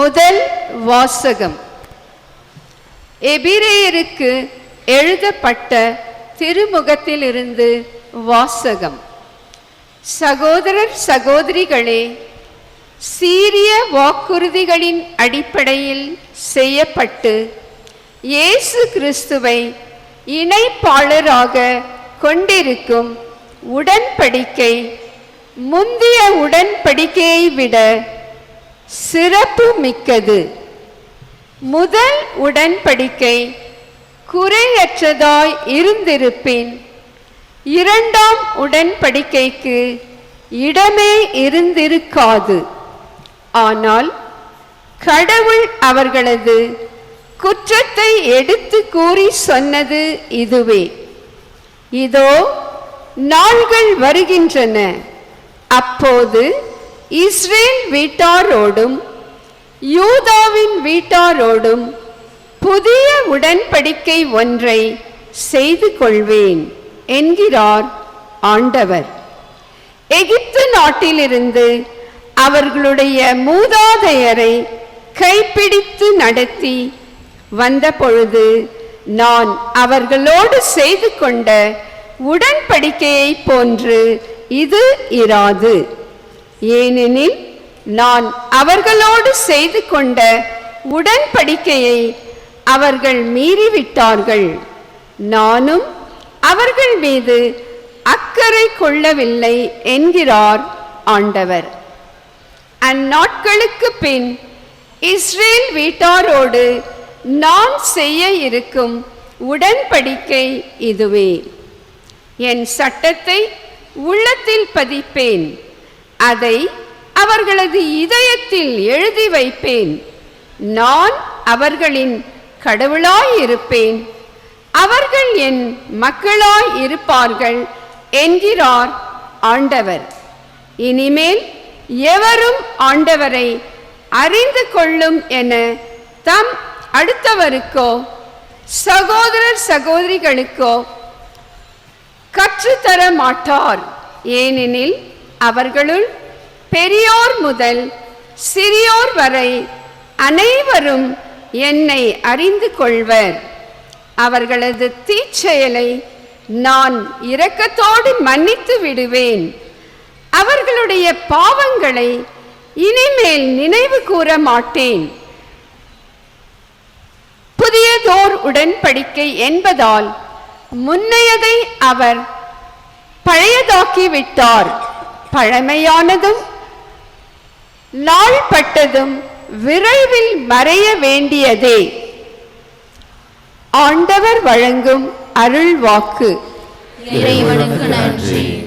முதல் வாசகம். எபிரேயருக்கு எழுதப்பட்ட திருமுகத்திலிருந்து வாசகம். சகோதரர் சகோதரிகளே சீரிய வாக்குறுதிகளின் அடிப்படையில் செய்யப்பட்டு இயேசு கிறிஸ்துவை இணைப்பாளராக கொண்டிருக்கும் உடன்படிக்கை முந்தைய உடன்படிக்கையை விட சிறப்பு மிக்கது முதல் உடன்படிக்கை குறையற்றதாய் இருந்திருப்பின் இரண்டாம் உடன்படிக்கைக்கு இடமே இருந்திருக்காது. ஆனால் கடவுள் அவர்களது குற்றத்தை எடுத்து கூறி சொன்னது இதுவே. இதோ நாள்கள் வருகின்றன. அப்போது இஸ்ரேல் வீட்டாரோடும் யூதாவின் வீட்டாரோடும் புதிய உடன்படிக்கை ஒன்றை செய்து கொள்வேன் என்கிறார் ஆண்டவர். எகிப்து நாட்டிலிருந்து அவர்களுடைய மூதாதையரை கைப்பிடித்து நடத்தி வந்தபொழுது நான் அவர்களோடு செய்து கொண்ட உடன்படிக்கையை போன்று இது இராது. ஏனெனில் நான் அவர்களோடு செய்து கொண்ட உடன்படிக்கையை அவர்கள் மீறிவிட்டார்கள். நானும் அவர்கள் மீது அக்கறை கொள்ளவில்லை என்கிறார் ஆண்டவர். அந்நாட்களுக்கு பின் இஸ்ரேல் வீட்டாரோடு நான் செய்ய இருக்கும் உடன்படிக்கை இதுவே. என் சட்டத்தை உள்ளத்தில் பதிப்பேன். அதை அவர்களது இதயத்தில் எழுதி வைப்பேன். நான் அவர்களின் கடவுளாய் இருப்பேன் அவர்கள் என் மக்களாய் இருப்பார்கள் என்கிறார் ஆண்டவர். இனிமேல் எவரும் ஆண்டவரை அறிந்து கொள்ளும் என தம் அடுத்தவருக்கோ சகோதரர் சகோதரிகளுக்கோ கற்றுத்தர மாட்டார் ஏனெனில் அவர்களுள் பெரியோர் முதல் சிறியோர் வரை அனைவரும் என்னை அறிந்து கொள்வர். அவர்களது தீச்செயலை நான் இரக்கத்தோடு மன்னித்து விடுவேன். அவர்களுடைய பாவங்களை இனிமேல் நினைவு கூற மாட்டேன். புதியதோர் உடன்படிக்கை என்பதால் முன்னையதை அவர் பழையதாக்கிவிட்டார். பழமையானதும் நாள்பட்டதும் விரைவில் மறைய வேண்டியதே. ஆண்டவர் வழங்கும் அருள் வாக்கு இறைவனுக்கு நன்றி.